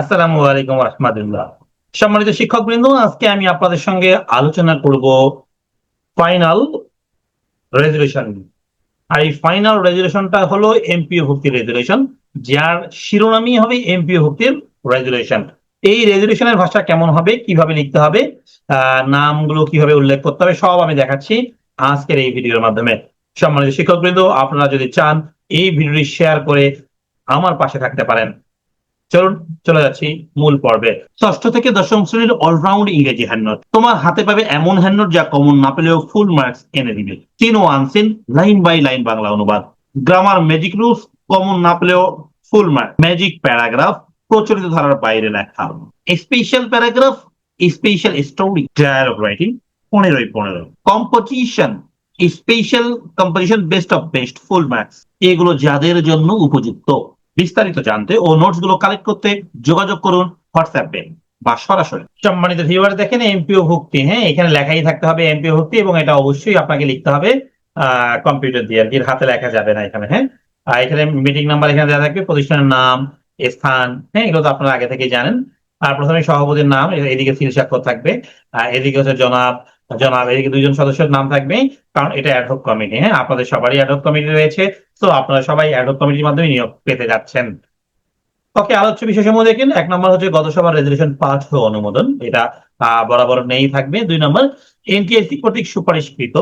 আসসালামু আলাইকুম রহমতুল্লাহ। সম্মানিত শিক্ষক বৃন্দ আজকে আমি আপনাদের সঙ্গে আলোচনা করব ফাইনাল রেজুলেশন আর এই ফাইনাল রেজুলেশনটা হলো এমপিও ভুক্তির রেজুলেশন যার শিরোনামই হবে এমপিও ভুক্তির রেজুলেশন এই রেজুলেশনের ভাষা কেমন হবে, কীভাবে লিখতে হবে নামগুলো কীভাবে উল্লেখ করতে হবে, সব আমি দেখাচ্ছি আজকের এই ভিডিওর মাধ্যমে। সম্মানিত শিক্ষক বৃন্দ আপনারা যদি চান এই ভিডিওটি শেয়ার করে আমার পাশে থাকতে পারেন। চলুন, চলে যাচ্ছি মূল পর্বে। ষষ্ঠ থেকে দশম শ্রেণির অলরাউন্ড ইংরেজি হ্যান্ডনোট তোমার হাতে পাবে এমন হ্যান্ডনোট যা কমন না পেলেও ফুল মার্কস এনে দিবে। Seen O unseen line by line Bangla অনুবাদ। গ্রামার ম্যাজিক রুলস কমন না পেলেও ফুল মার্ক ম্যাজিক প্যারাগ্রাফ প্রচলিত ধারার বাইরে লেখা। Special paragraph special story dialogue writing পনেরোই পনেরো। Composition special composition best of best full marks এগুলো যাদের জন্য উপযুক্ত। বিস্তারিত জানতে ও নোটসগুলো কালেক্ট করতে যোগাযোগ করুন হোয়াটসঅ্যাপে বা সরাসরি। সম্মানিত ভিউয়ার দেখেন এমপিও ভুক্তি হ্যাঁ? এখানে লেখাই থাকতে হবে এমপিও ভুক্তি এবং এটা অবশ্যই আপনাকে লিখতে হবে কম্পিউটার দিয়ে আর কি। হাতে লেখা যাবে না এখানে হ্যাঁ? আর এখানে মিটিং নাম্বার এখানে দেওয়া থাকবে প্রতিষ্ঠানের নাম, স্থান হ্যাঁ? এগুলো তো আপনারা আগে থেকে জানেন। আর প্রথমে সভাপতির নাম, এদিকে সিল স্বাক্ষর থাকবে। আর এদিকে হচ্ছে জনাব জনাব এদিকে দুইজন সদস্যের নাম থাকবে কারণ এটা অ্যাডহক কমিটি হ্যাঁ? আপনাদের সবারই অ্যাডহক কমিটি রয়েছে তো আপনারা সবাই অ্যাডহক কমিটির মাধ্যমে নিয়োগ পেতে যাচ্ছেন। ওকে, আলোচ্য বিষয়সমূহ দেখেন। এক নম্বর হচ্ছে গত সভার রেজলিউশন পাঠ ও অনুমোদন। এটা বরাবর নেই থাকবে। দুই নম্বর, এনটিএসসি কর্তৃক সুপারিশকৃত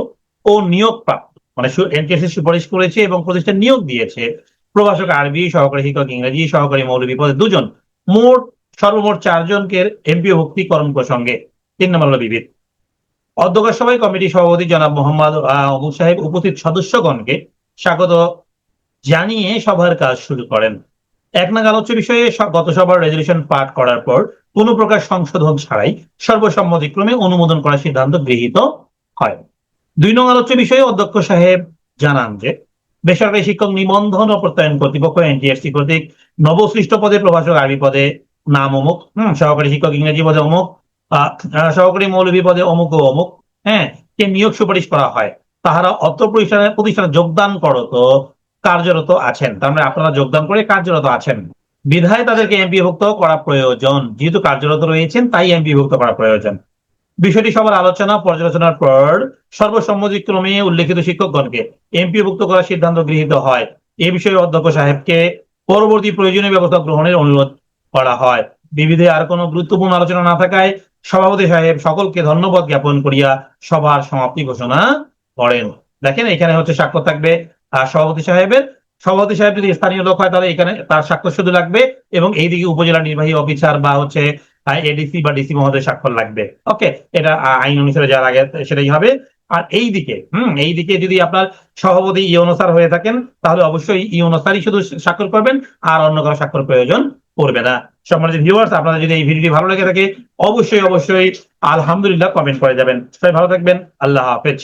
ও নিয়োগ প্রাপ্ত মানে এনটিএসসি সুপারিশ করেছে এবং প্রতিষ্ঠান নিয়োগ দিয়েছে প্রভাষক আরবি, সহকারী শিক্ষক ইংরেজি, সহকারী মৌলবী পদে দুজন। মোট, সর্বমোট চারজনকে এমপিও ভুক্তিকরণ প্রসঙ্গে তিন নম্বর হলো বিবিধ অধ্যক্ষ সভায় কমিটি সভাপতি জনাব মোহাম্মদ আহ, অবু সাহেব উপস্থিত সদস্যগণকে স্বাগত জানিয়ে সভার কাজ শুরু করেন। এক নাগ আলোচ্য বিষয়ে গত সভার রেজলিউশন পাঠ করার পর কোনো প্রকার সংশোধন ছাড়াই সর্বসম্মতিক্রমে অনুমোদন করার সিদ্ধান্ত গৃহীত হয়। দুই নং আলোচ্য বিষয়ে অধ্যক্ষ সাহেব জানান যে বেসরকারি শিক্ষক নিবন্ধন ও প্রত্যয়ন কর্তৃপক্ষ এনটিএসসি কর্তৃক নবসৃষ্ট পদে প্রভাষক আরবি পদে নাম অমুক হম সহকারী শিক্ষক ইংরেজি পদে অমুক সহকারী মৌলভী পদে অমুক ও অমুক হ্যাঁ কে নিয়োগ সুপারিশ করা হয়। তাহারা অত্র প্রতিষ্ঠানে প্রতিষ্ঠানে যোগদান করত, কার্যরত আছেন। তার মানে আপনারা যোগদান করে কার্যরত আছেন। বিধায় তাদেরকে এমপিভুক্ত করা প্রয়োজন। যেহেতু কার্যরত রয়েছেন, তাই এমপিভুক্ত করা প্রয়োজন। বিষয়টি সবার আলোচনা, পর্যালোচনার পর সর্বসম্মতিক্রমে উল্লেখিত শিক্ষকগণকে এমপিভুক্ত করার সিদ্ধান্ত গৃহীত হয়। এ বিষয়ে অধ্যক্ষ সাহেবকে পরবর্তী প্রয়োজনীয় ব্যবস্থা গ্রহণের অনুরোধ করা হয়। বিবিধে আর কোনো গুরুত্বপূর্ণ আলোচনা না থাকায় সভাপতি সাহেব সকলকে ধন্যবাদ জ্ঞাপন করিয়া সভার সমাপ্তি ঘোষণা করেন। দেখেন, এখানে হচ্ছে স্বাক্ষর থাকবে। সভাপতি সাহেবের, সভাপতি সাহেব যদি স্থানীয় লোক হয়, তাহলে এখানে তার স্বাক্ষর শুধু লাগবে এবং এইদিকে উপজেলা নির্বাহী অফিসার বা হচ্ছে এডিসি বা ডিসি মহোদয় স্বাক্ষর লাগবে। ওকে, এটা আইন অনুসারে যা লাগে সেটাই হবে। আর এই দিকে হম এই দিকে যদি আপনার সভাপতি ই অনুসার হয়ে থাকেন, তাহলে অবশ্যই ই অনুসারই শুধু স্বাক্ষর করবেন, আর অন্য কারও স্বাক্ষর প্রয়োজন পড়বে না। সম্মানিত ভিউয়ার্স আপনাদের যদি এই ভিডিওটি ভালো লেগে থাকে, অবশ্যই অবশ্যই আলহামদুলিল্লাহ কমেন্ট করে যাবেন। সবাই ভালো থাকবেন। আল্লাহ হাফেজ।